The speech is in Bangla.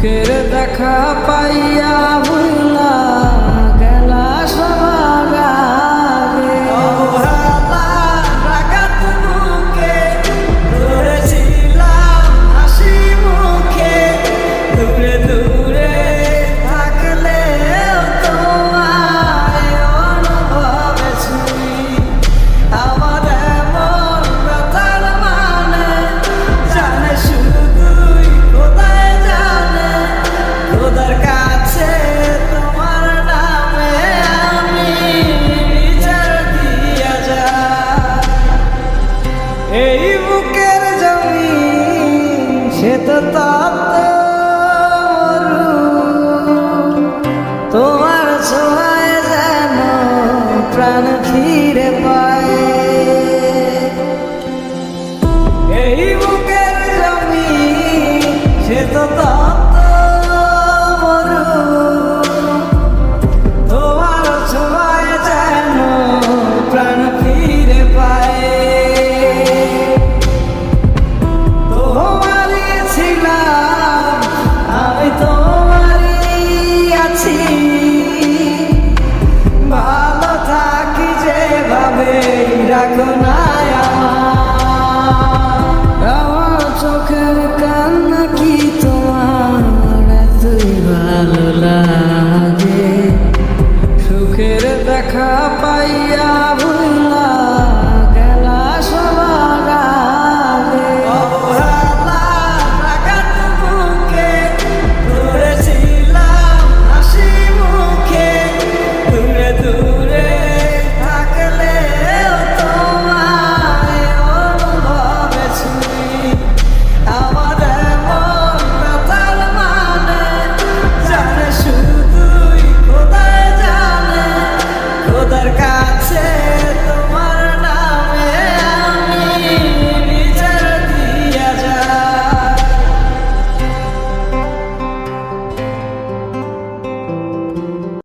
সুখের দেখা পাইয়া এই বুকের জমি সে তো। তোমার ছোঁয়ায় যেন প্রাণ ফিরে পায় যে সুখের দেখা পাইয়া